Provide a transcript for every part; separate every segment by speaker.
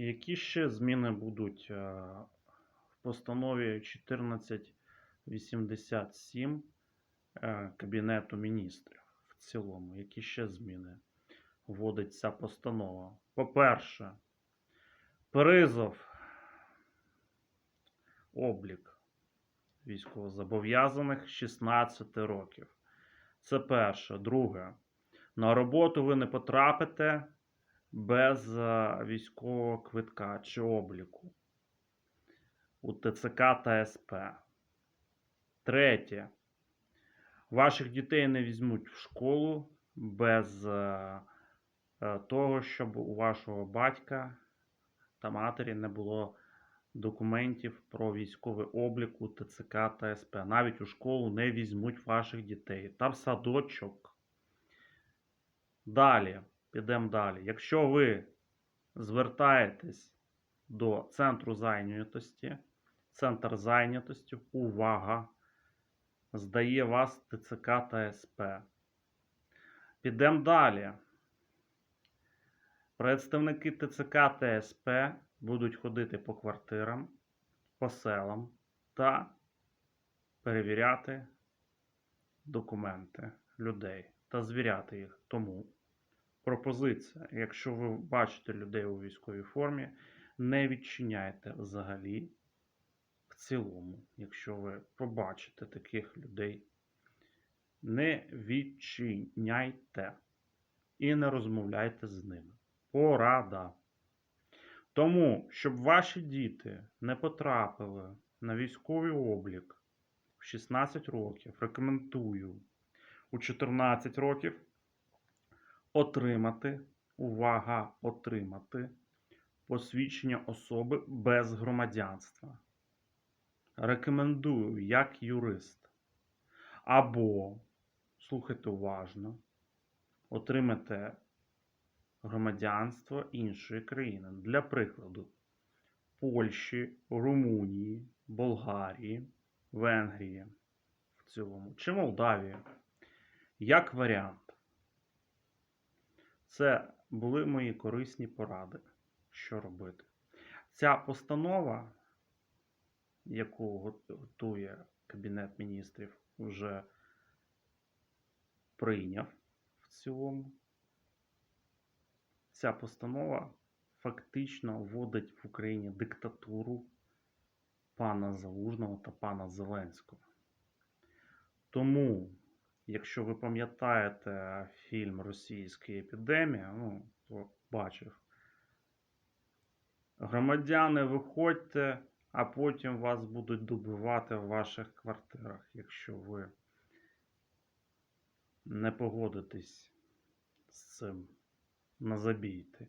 Speaker 1: Які ще зміни будуть е, в постанові 1487 е, Кабінету міністрів в цілому? Які ще зміни вводить ця постанова? По-перше, призов, облік військовозобов'язаних 16 років. Це перше. Друге. На роботу ви не потрапите без е, військового квитка чи обліку у ТЦК та СП. Третє. Ваших дітей не візьмуть в школу без е, е, того, щоб у вашого батька та матері не було документів про військовий облік у ТЦК та СП. Навіть у школу не візьмуть ваших дітей та в садочок. Далі, підемо далі. Якщо ви звертаєтесь до центру зайнятості, центр зайнятості, увага, здає вас ТЦК та СП. Підемо далі. Представники ТЦК та СП будуть ходити по квартирам, по селам та перевіряти документи людей та звіряти їх. Тому пропозиція, якщо ви бачите людей у військовій формі, не відчиняйте взагалі в цілому, якщо ви побачите таких людей, не відчиняйте і не розмовляйте з ними. Порада. Тому, щоб ваші діти не потрапили на військовий облік в 16 років, рекомендую у 14 років отримати, увага, отримати посвідчення особи без громадянства. Рекомендую як юрист. Або, слухайте уважно, отримати громадянство іншої країни. Для прикладу, Польщі, Румунії, Болгарії, Венгрії в цілому, чи Молдавії. Як варіант. Це були мої корисні поради, що робити. Ця постанова, яку готує Кабінет міністрів, вже прийняв в цілому. Ця постанова фактично вводить в Україні диктатуру пана Залужного та пана Зеленського. Тому, якщо ви пам'ятаєте фільм Російська епідемія, ну, то бачив. Громадяни, виходьте, а потім вас будуть добивати в ваших квартирах, якщо ви не погодитесь з цим назабійте.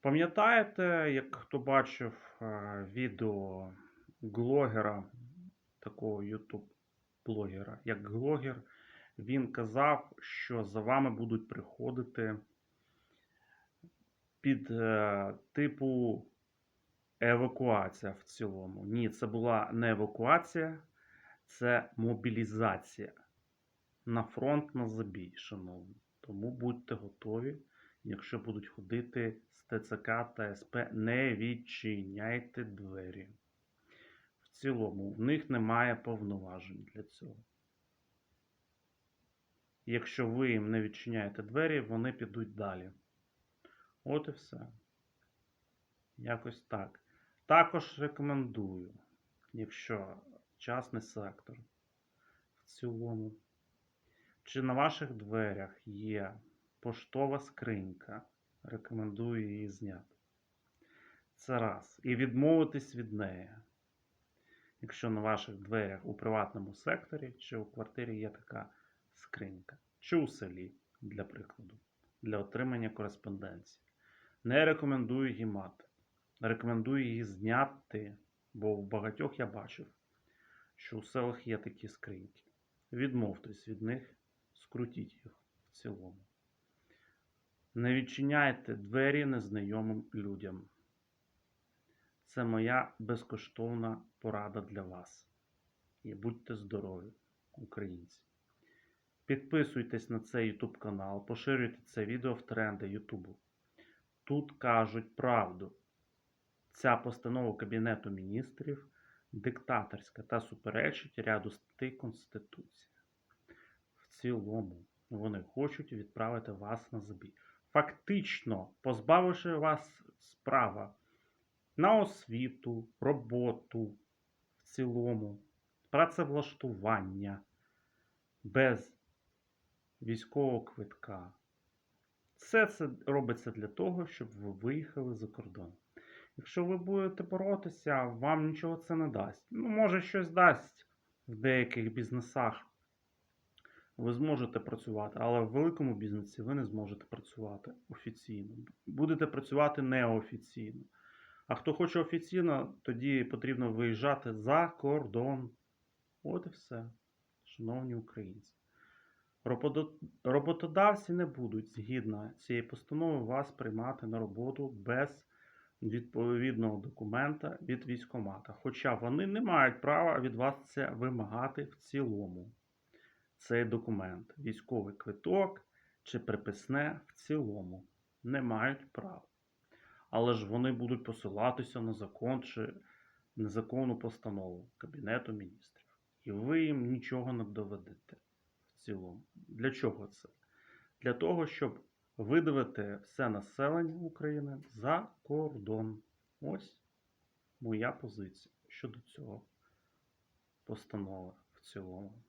Speaker 1: Пам'ятаєте, як хто бачив е, відео глогера, такого YouTube блогера, як глогер, він казав, що за вами будуть приходити під е, типу евакуація в цілому. Ні, це була не евакуація, це мобілізація. На фронт на забій, шановні. Тому будьте готові, якщо будуть ходити з ТЦК та СП, не відчиняйте двері. Цілому, в них немає повноважень для цього. Якщо ви їм не відчиняєте двері, вони підуть далі. От і все. Якось так. Також рекомендую, якщо частний сектор в цілому. Чи на ваших дверях є поштова скринька? Рекомендую її зняти. Це раз. І відмовитись від неї. Якщо на ваших дверях у приватному секторі чи у квартирі є така скринька, чи у селі, для прикладу, для отримання кореспонденції. Не рекомендую її мати. Рекомендую її зняти, бо в багатьох я бачив, що у селах є такі скриньки. Відмовтесь від них скрутіть їх в цілому. Не відчиняйте двері незнайомим людям. Це моя безкоштовна порада для вас. І будьте здорові, українці. Підписуйтесь на цей YouTube канал, поширюйте це відео в тренди YouTube. тут кажуть правду. Ця постанова Кабінету міністрів диктаторська та суперечить ряду статей Конституції. В цілому вони хочуть відправити вас на забій. Фактично, позбавивши вас права на освіту, роботу в цілому, працевлаштування без військового квитка. Все це робиться для того, щоб ви виїхали за кордон. Якщо ви будете боротися, вам нічого це не дасть. Ну, може, щось дасть в деяких бізнесах. Ви зможете працювати, але в великому бізнесі ви не зможете працювати офіційно. Будете працювати неофіційно. А хто хоче офіційно, тоді потрібно виїжджати за кордон. От і все, шановні українці. Роботодавці не будуть згідно цієї постанови вас приймати на роботу без відповідного документа від військкомата. Хоча вони не мають права від вас це вимагати в цілому. Цей документ, військовий квиток чи приписне в цілому не мають права. Але ж вони будуть посилатися на закон чи незаконну постанову Кабінету міністрів. І ви їм нічого не доведете в цілому. Для чого це? Для того, щоб видавити все населення України за кордон. Ось моя позиція щодо цього постанови в цілому.